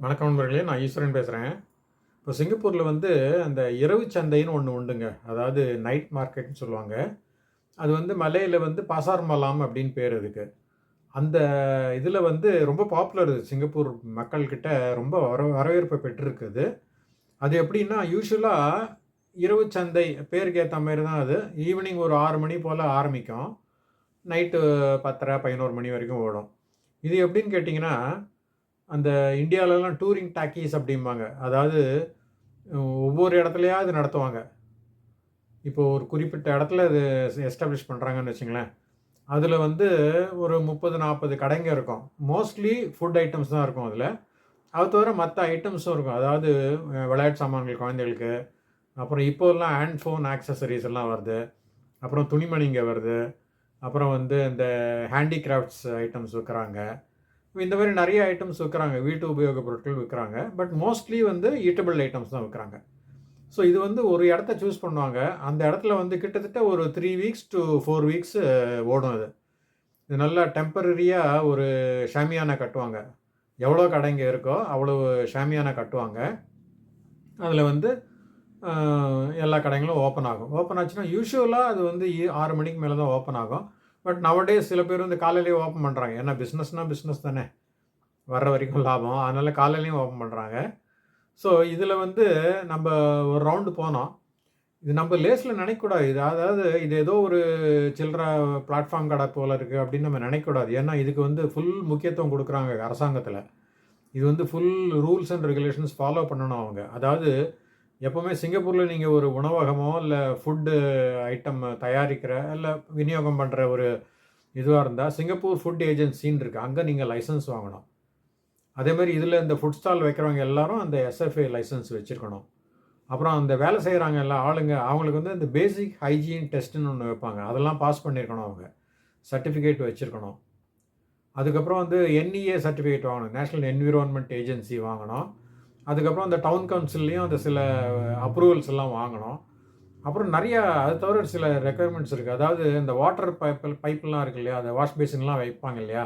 வணக்கம் நண்பர்களே நான் ஈஸ்வரன் பேசுகிறேன் இப்போ சிங்கப்பூரில் வந்து அந்த இரவு சந்தைன்னு ஒன்று உண்டுங்க. அதாவது நைட் மார்க்கெட்னு சொல்லுவாங்க. அது வந்து மலையில் வந்து பாசார் மலாம் அப்படின்னு பேர் அதுக்கு. அந்த இதில் வந்து ரொம்ப பாப்புலர் சிங்கப்பூர் மக்கள்கிட்ட ரொம்ப வர வரவேற்பை பெற்றிருக்குது அது. எப்படின்னா யூஸ்வலாக இரவு சந்தை பேருக்கு ஏற்ற மாதிரி தான் அது. ஈவினிங் ஒரு ஆறு மணி போல் ஆரம்பிக்கும். நைட்டு பத்தரை பதினோரு மணி வரைக்கும் ஓடும். இது எப்படின்னு கேட்டிங்கன்னா அந்த இந்தியாவிலலாம் டூரிங் டாக்கீஸ் அப்படிம்பாங்க. அதாவது ஒவ்வொரு இடத்துலையாவது நடத்துவாங்க. இப்போது ஒரு குறிப்பிட்ட இடத்துல அது எஸ்டாப்ளிஷ் பண்ணுறாங்கன்னு வச்சுங்களேன். அதில் வந்து ஒரு முப்பது நாற்பது கடைங்க இருக்கும். மோஸ்ட்லி ஃபுட் ஐட்டம்ஸ் தான் இருக்கும் அதில். அது தவிர மற்ற ஐட்டம்ஸும் இருக்கும். அதாவது விளையாட்டு சாமான்கள் குழந்தைகளுக்கு. அப்புறம் இப்போல்லாம் ஹேண்ட் ஃபோன் ஆக்சசரிஸ் எல்லாம் வருது. அப்புறம் துணிமணிங்க வருது. அப்புறம் வந்து இந்த ஹேண்டிகிராஃப்ட்ஸ் ஐட்டம்ஸ் விற்கிறாங்க. இந்த மாதிரி நிறைய ஐட்டம்ஸ் விற்கிறாங்க. வீட்டு உபயோகப் பொருட்கள் விற்கிறாங்க. பட் மோஸ்ட்லி வந்து ஈட்டபிள் ஐட்டம்ஸ் தான் விற்கிறாங்க. ஸோ இது வந்து ஒரு இடத்த சூஸ் பண்ணுவாங்க. அந்த இடத்துல வந்து கிட்டத்தட்ட ஒரு three weeks to four weeks ஓடும் அது. இது நல்லா டெம்பரரியாக ஒரு ஷாமியானா கட்டுவாங்க. எவ்வளோ கடைங்க இருக்கோ அவ்வளோ ஷாமியானா கட்டுவாங்க. அதில் வந்து எல்லா கடைங்களும் ஓப்பன் ஆகும். ஓப்பன் ஆச்சுன்னா யூஸ்வலாக அது வந்து ஆறு மணிக்கு மேலே தான் ஓப்பன் ஆகும். பட் நவடே சில பேர் வந்து காலையிலேயே ஓப்பன் பண்ணுறாங்க ஏன்னா பிஸ்னஸ்னால் பிஸ்னஸ் தானே. வர்ற வரைக்கும் லாபம். அதனால் காலையிலையும் ஓப்பன் பண்ணுறாங்க ஸோ இதில் வந்து நம்ம ஒரு ரவுண்டு போனோம். இது நம்ம லேஸில் நினைக்கக்கூடாது. இது அதாவது இது ஏதோ ஒரு சில்லற பிளாட்ஃபார்ம் கடை போல் இருக்குது அப்படின்னு நம்ம நினைக்கக்கூடாது. ஏன்னா இதுக்கு வந்து ஃபுல் முக்கியத்துவம் கொடுக்குறாங்க அரசாங்கத்தில். இது வந்து full rules and regulations follow பண்ணணும் அவங்க. அதாவது எப்போவுமே சிங்கப்பூரில் நீங்கள் ஒரு உணவகமோ இல்லை ஃபுட்டு ஐட்டம் தயாரிக்கிற இல்லை விநியோகம் பண்ணுற ஒரு இதுவாக இருந்தால் சிங்கப்பூர் ஃபுட் ஏஜென்சின்னு இருக்குது அங்கே நீங்கள் லைசன்ஸ் வாங்கணும். அதேமாதிரி இதில் இந்த ஃபுட் ஸ்டால் வைக்கிறவங்க எல்லாரும் அந்த எஸ்எஃப்ஏ லைசன்ஸ் வச்சுருக்கணும். அப்புறம் அந்த வேலை செய்கிறாங்க எல்லா ஆளுங்க அவங்களுக்கு வந்து இந்த பேசிக் ஹைஜீன் டெஸ்ட்டுன்னு ஒன்று வைப்பாங்க. அதெல்லாம் பாஸ் பண்ணியிருக்கணும் அவங்க. சர்டிஃபிகேட் வச்சுருக்கணும். அதுக்கப்புறம் வந்து என்இஏ சர்டிஃபிகேட் வாங்கணும். நேஷ்னல் என்விரான்மெண்ட் ஏஜென்சி வாங்கணும். அதுக்கப்புறம் அந்த டவுன் கவுன்சில்லையும் அந்த சில அப்ரூவல்ஸ் எல்லாம் வாங்கணும். அப்புறம் நிறையா அது தவிர சில ரெக்குயர்மெண்ட்ஸ் இருக்குது அதாவது இந்த வாட்டர் பைப் பைப்லாம் இருக்கு இல்லையா? அந்த வாஷ் பேசின்லாம் வைப்பாங்க இல்லையா?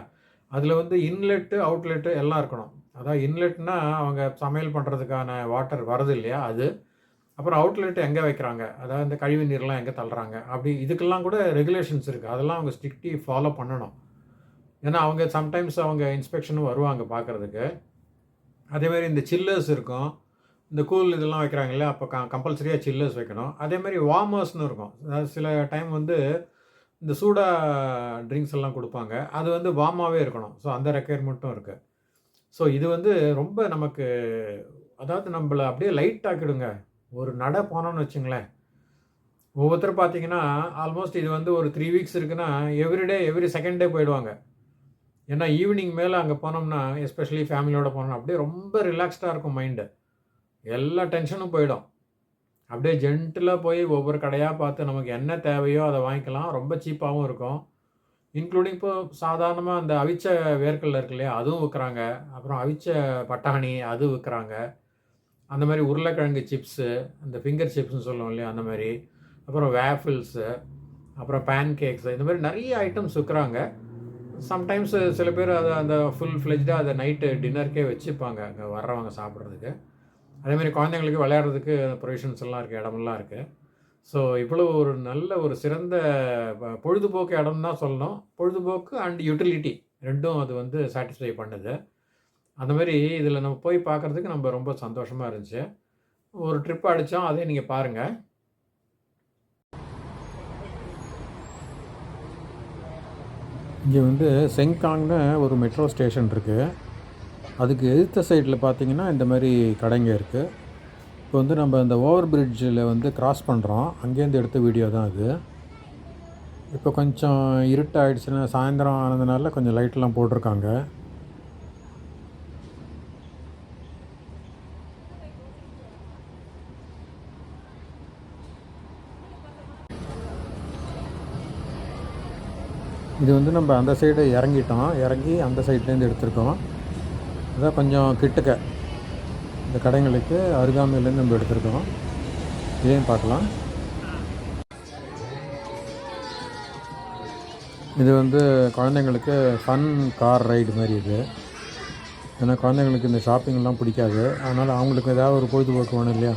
அதில் வந்து இன்லெட்டு அவுட்லெட்டு எல்லாம் இருக்கணும். அதாவது இன்லெட்னா அவங்க சமையல் பண்ணுறதுக்கான வாட்டர் வருது இல்லையா? அது. அப்புறம் அவுட்லெட் எங்கே வைக்கிறாங்க? அதாவது இந்த கழிவு நீர்லாம் எங்கே தள்ளுறாங்க? அப்படி இதுக்கெல்லாம் கூட ரெகுலேஷன்ஸ் இருக்குது அதெல்லாம் அவங்க ஸ்ட்ரிக்ட்லி ஃபாலோ பண்ணணும். ஏன்னா அவங்க சம்டைம்ஸ் அவங்க இன்ஸ்பெக்ஷனும் வருவாங்க பார்க்குறதுக்கு அதேமாதிரி இந்த சில்லர்ஸ் இருக்கும். இந்த கூல் இதெல்லாம் வைக்கிறாங்க இல்லையா அப்போ க கம்பல்சரியாக சில்லர்ஸ் வைக்கணும். அதேமாதிரி வார்மர்ஸ்னு இருக்கும். அதாவது சில டைம் வந்து இந்த சூடா ட்ரிங்க்ஸ் எல்லாம் கொடுப்பாங்க. அது வந்து வார்மாகவே இருக்கணும். ஸோ அந்த ரெக்குயர்மெண்ட்டும் இருக்குது ஸோ இது வந்து ரொம்ப நமக்கு அதாவது நம்மளை அப்படியே லைட் ஆக்கிடுங்க. ஒரு நடை போனோம்னு வச்சுங்களேன். ஒவ்வொருத்தர் பார்த்தீங்கன்னா ஆல்மோஸ்ட் இது வந்து ஒரு த்ரீ வீக்ஸ் இருக்குன்னா எவ்ரிடே எவ்ரி செகண்ட் டே போயிடுவாங்க. ஏன்னா ஈவினிங் மேலே அங்கே போனோம்னா எஸ்பெஷலி ஃபேமிலியோடு போனோம்னா அப்படியே ரொம்ப ரிலாக்ஸ்டாக இருக்கும் மைண்டு எல்லா டென்ஷனும் போயிடும். அப்படியே ஜென்டிலாக போய் ஒவ்வொரு கடையாக பார்த்து நமக்கு என்ன தேவையோ அதை வாங்கிக்கலாம். ரொம்ப சீப்பாகவும் இருக்கும். இன்க்ளூடிங் இப்போ சாதாரணமாக அந்த அவிச்ச வேர்க்கடலை இருக்கு இல்லையா அதுவும் விற்கிறாங்க அப்புறம் அவிச்ச பட்டாணி அது விற்கிறாங்க அந்த மாதிரி உருளைக்கிழங்கு சிப்ஸு அந்த ஃபிங்கர் சிப்ஸ்னு சொல்லுவோம் இல்லையா அந்த மாதிரி. அப்புறம் வேஃபிள்ஸு அப்புறம் பேன் கேக்ஸு இந்த மாதிரி நிறைய ஐட்டம்ஸ் விற்கிறாங்க சம்டைம்ஸ் சில பேர் அதை அந்த ஃபுல் ஃப்ளெஜ்டாக அதை நைட்டு டின்னருக்கே வச்சுப்பாங்க அங்கே வர்றவங்க சாப்பிட்றதுக்கு. அதேமாதிரி குழந்தைங்களுக்கு விளையாடுறதுக்கு ப்ரொவிஷன்ஸ் எல்லாம் இருக்குது இடமெல்லாம் இருக்குது ஸோ இவ்வளோ ஒரு நல்ல ஒரு சிறந்த பொழுதுபோக்கு இடம் தான் சொல்லணும். பொழுதுபோக்கு அண்ட் யூட்டிலிட்டி ரெண்டும் அது வந்து சாட்டிஸ்ஃபை பண்ணுது. அந்த மாதிரி இதில் நம்ம போய் பார்க்குறதுக்கு நம்ம ரொம்ப சந்தோஷமாக இருந்துச்சு. ஒரு ட்ரிப் அடித்தோம் அதே நீங்கள் பாருங்கள் இங்கே வந்து செங்காங்னு ஒரு மெட்ரோ ஸ்டேஷன் இருக்குது அதுக்கு எதிர்த்த சைடில் பார்த்தீங்கன்னா இந்த மாதிரி கடைங்க இருக்குது இப்போ வந்து நம்ம இந்த ஓவர் பிரிட்ஜில் வந்து கிராஸ் பண்ணுறோம் அங்கேருந்து எடுத்த வீடியோ தான் அது. இப்போ கொஞ்சம் இருட்டாகிடுச்சுன்னா சாயந்தரம் ஆனதுனால கொஞ்சம் லைட்லாம் போட்டிருக்காங்க. இது வந்து நம்ம அந்த சைடு இறங்கிட்டோம். இறங்கி அந்த சைட்லேருந்து எடுத்திருக்கோம். அதான் கொஞ்சம் கிட்டக்க. இந்த கடைங்களுக்கு அருகாமையிலேருந்து நம்ம எடுத்திருக்கோம். இதையும் பார்க்கலாம். இது வந்து குழந்தைங்களுக்கு ஃபன் கார் ரைடு மாதிரி இது. ஏன்னா குழந்தைங்களுக்கு இந்த ஷாப்பிங்லாம் பிடிக்காது. அதனால் அவங்களுக்கு ஏதாவது ஒரு பொழுதுபோக்கு வேணும் இல்லையா?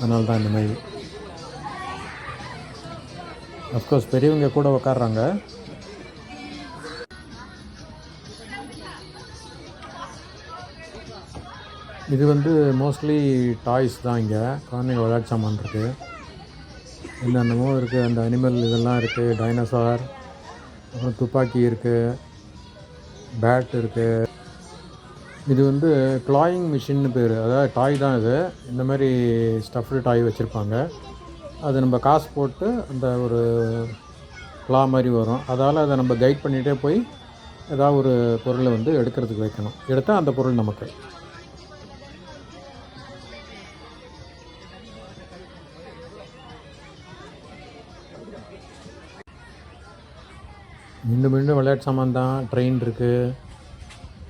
அதனால தான் இந்த மாதிரி. அஃப்கோர்ஸ் பெரியவங்க கூட உக்காடுறாங்க இது வந்து மோஸ்ட்லி டாய்ஸ் தான் இங்கே. குழந்தைங்க விளையாட்டு சாமான் இருக்குது என்னென்னமோ இருக்குது அந்த அனிமல் இதெல்லாம் இருக்குது டைனோசார் அப்புறம் துப்பாக்கி இருக்குது பேட் இருக்குது இது வந்து க்ளாயிங் மிஷின்னு பேர். அதாவது டாய் தான் இது. இந்த மாதிரி ஸ்டஃப்டு டாய் வச்சுருப்பாங்க. அது நம்ம காசு போட்டு அந்த ஒரு க்ளா மாதிரி வரும். அதால் அதை நம்ம கைட் பண்ணிகிட்டே போய் ஏதாவது ஒரு பொருளை வந்து எடுக்கிறதுக்கு வைக்கணும். எடுத்தால் அந்த பொருள் நமக்கு. மீண்டும் மீண்டும் விளையாட்டு சாமான் தான். ட்ரெயின் இருக்குது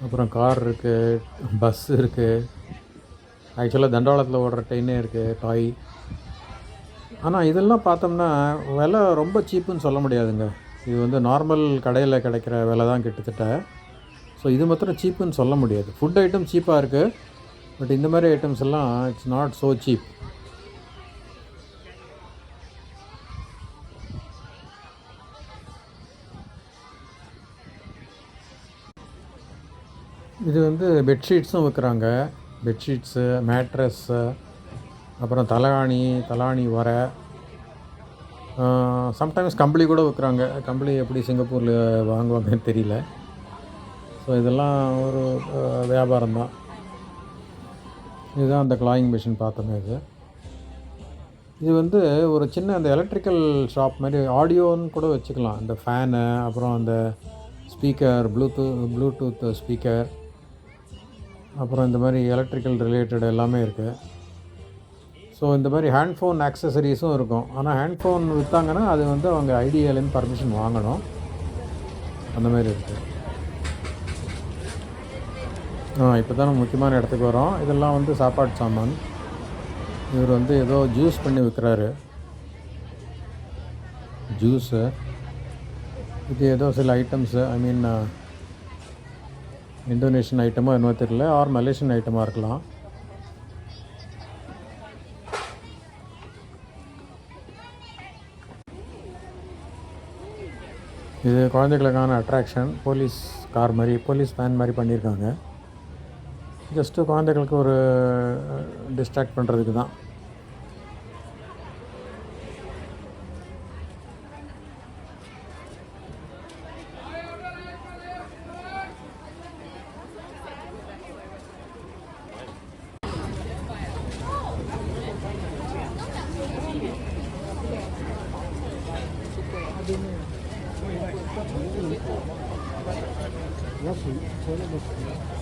அப்புறம் கார் இருக்குது பஸ் இருக்குது ஆக்சுவலாக தண்டவாளத்தில் ஓடுற ட்ரெயினே இருக்குது டாய் ஆனால் இதெல்லாம் பார்த்தோம்னா விலை ரொம்ப சீப்புன்னு சொல்ல முடியாதுங்க. இது வந்து நார்மல் கடையில் கிடைக்கிற விலை தான் கிட்டத்தட்ட. ஸோ இது மாத்திரம் சீப்புன்னு சொல்ல முடியாது. ஃபுட் ஐட்டம் சீப்பாக இருக்குது பட் இந்த மாதிரி ஐட்டம்ஸ் எல்லாம் இட்ஸ் நாட் ஸோ சீப் இது வந்து பெட்ஷீட்ஸும் விற்கிறாங்க பெட்ஷீட்ஸு மேட்ரஸ்ஸு அப்புறம் தலகாணி தலாணி வர சம்டைம்ஸ் கம்பளி கூட விற்கிறாங்க கம்பளி எப்படி சிங்கப்பூரில் வாங்குவாங்கன்னு தெரியல. ஸோ இதெல்லாம் ஒரு வியாபாரம் தான். இதுதான் அந்த கிளாயிங் மிஷின் பார்த்தோமே இது. இது வந்து ஒரு சின்ன அந்த எலக்ட்ரிக்கல் ஷாப் மாதிரி ஆடியோன்னு கூட வச்சுக்கலாம். இந்த ஃபேனு அப்புறம் அந்த ஸ்பீக்கர் ப்ளூடூத் ப்ளூடூத் ஸ்பீக்கர் அப்புறம் இந்த மாதிரி எலக்ட்ரிக்கல் ரிலேட்டட் எல்லாமே இருக்குது ஸோ இந்த மாதிரி ஹேண்ட் ஃபோன் ஆக்சசரிஸும் இருக்கும். ஆனால் ஹேண்ட் ஃபோன் விற்றாங்கன்னா அது வந்து அவங்க ஐடியாலேருந்து பர்மிஷன் வாங்கணும். அந்த மாதிரி இருக்குது ஆ இப்போ தான் முக்கியமான இடத்துக்கு வரோம். இதெல்லாம் வந்து சாப்பாடு சாமான். இவர் வந்து ஏதோ ஜூஸ் பண்ணி விற்கிறாரு ஜூஸு இது ஏதோ சில ஐட்டம்ஸு ஐ மீன் இந்தோனேஷியன் ஐட்டமோ என்னவோ தெரியல. ஆர் மலேசியன் ஐட்டமாக இருக்கலாம். இது குழந்தைகளுக்கான அட்ராக்ஷன் போலீஸ் கார் மாதிரி போலீஸ் வேன் மாதிரி பண்ணியிருக்காங்க. ஜஸ்ட்டு குழந்தைகளுக்கு ஒரு uh, டிஸ்ட்ராக்ட் பண்ணுறதுக்கு தான் Söyle bakayım.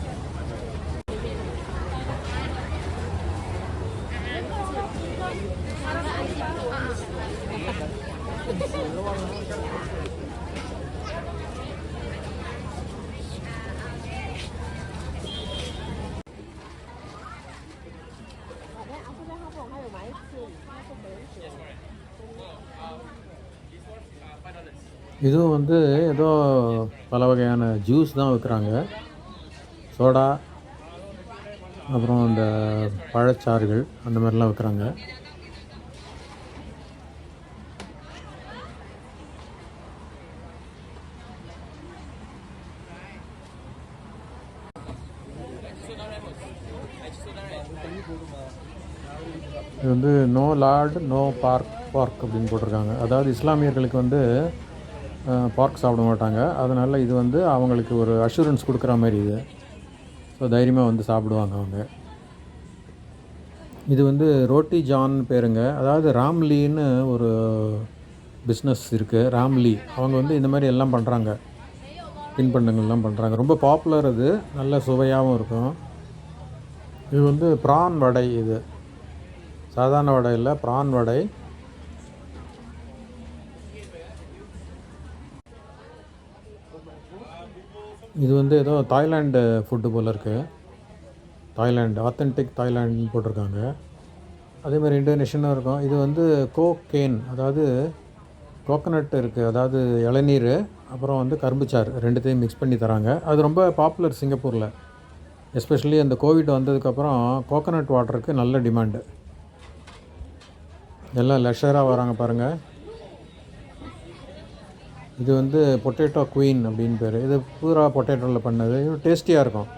இதுவும் வந்து ஏதோ பல வகையான ஜூஸ் தான் விற்கிறாங்க சோடா அப்புறம் இந்த பழச்சாறுகள் அந்த மாதிரிலாம் விற்கிறாங்க இது வந்து no lord no park park அப்படின்னு போட்டிருக்காங்க. அதாவது இஸ்லாமியர்களுக்கு வந்து பார்க் சாப்பிட மாட்டாங்க. அதனால் இது வந்து அவங்களுக்கு ஒரு அஷூரன்ஸ் கொடுக்குற மாதிரி இது. ஸோ தைரியமாக வந்து சாப்பிடுவாங்க அவங்க. இது வந்து ரோட்டி ஜான் பேருங்க. அதாவது ராம்லின்னு ஒரு பிஸ்னஸ் இருக்குது ராம்லி அவங்க வந்து இந்த மாதிரி எல்லாம் பண்ணுறாங்க தின்பண்டங்கள்லாம் பண்ணுறாங்க ரொம்ப பாப்புலர் அது. நல்ல சுவையாகவும் இருக்கும். இது வந்து ப்ரான் வடை இது. சாதாரண வடை இல்லை ப்ரான் வடை. இது வந்து ஏதோ தாய்லாண்டு ஃபுட்டு போல் இருக்குது தாய்லாண்டு ஆத்தென்டிக் தாய்லாண்டுன்னு போட்டிருக்காங்க. அதே மாதிரி இண்டோனேஷனும் இருக்கும். இது வந்து கோகேன் அதாவது கோகனட் இருக்குது அதாவது இளநீர் அப்புறம் வந்து கரும்புச்சாறு ரெண்டுத்தையும் மிக்ஸ் பண்ணி தராங்க. அது ரொம்ப பாப்புலர் சிங்கப்பூரில். எஸ்பெஷலி அந்த கோவிட் வந்ததுக்கப்புறம் கோகனட் வாட்டருக்கு நல்ல டிமாண்டு எல்லாம் லெஷராக வராங்க பாருங்கள் இது வந்து பொட்டேட்டோ குயின் அப்படின்னு பேர். இது பூரா பொட்டேட்டோவில் பண்ணது. இது டேஸ்டியாக இருக்கும்.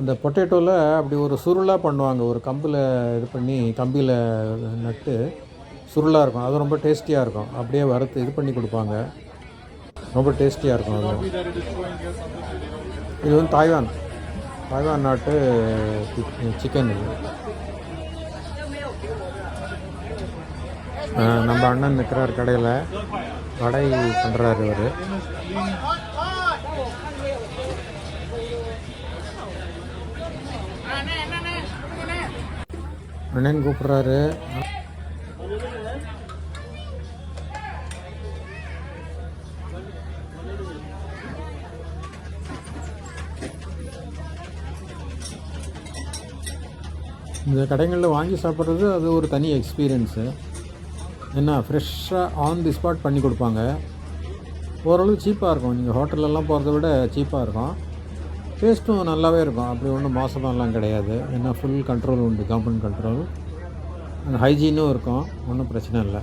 அந்த பொட்டேட்டோவில் அப்படி ஒரு சுருளாக பண்ணுவாங்க. ஒரு கம்பில் இது பண்ணி கம்பியில் நட்டு சுருளாக இருக்கும். அது ரொம்ப டேஸ்டியாக இருக்கும். அப்படியே வறுத்து இது பண்ணி கொடுப்பாங்க. ரொம்ப டேஸ்டியாக இருக்கும் அது. இது வந்து தாய்வான். தாய்வான் நாட்டு சிக்கன் இது. நம்ம அண்ணன் நிற்கிறார் கடையில். வடை பண்ணுறாரு இவர். அண்ணன் கூப்பிட்றாரு. இந்த கடைகளில் வாங்கி சாப்பிட்றது அது ஒரு தனி எக்ஸ்பீரியன்ஸு என்ன ஃப்ரெஷ்ஷாக ஆன் தி ஸ்பாட் பண்ணி கொடுப்பாங்க. ஓரளவு சீப்பாக இருக்கும். நீங்கள் ஹோட்டல்லலாம் போகிறத விட சீப்பாக இருக்கும். டேஸ்ட்டும் நல்லாவே இருக்கும். அப்படி ஒன்றும் மோசமாலாம் கிடையாது. ஏன்னா ஃபுல் கண்ட்ரோல் உண்டு. கவர்மெண்ட் கண்ட்ரோல் ஹைஜீனும் இருக்கும். ஒன்றும் பிரச்சனை இல்லை.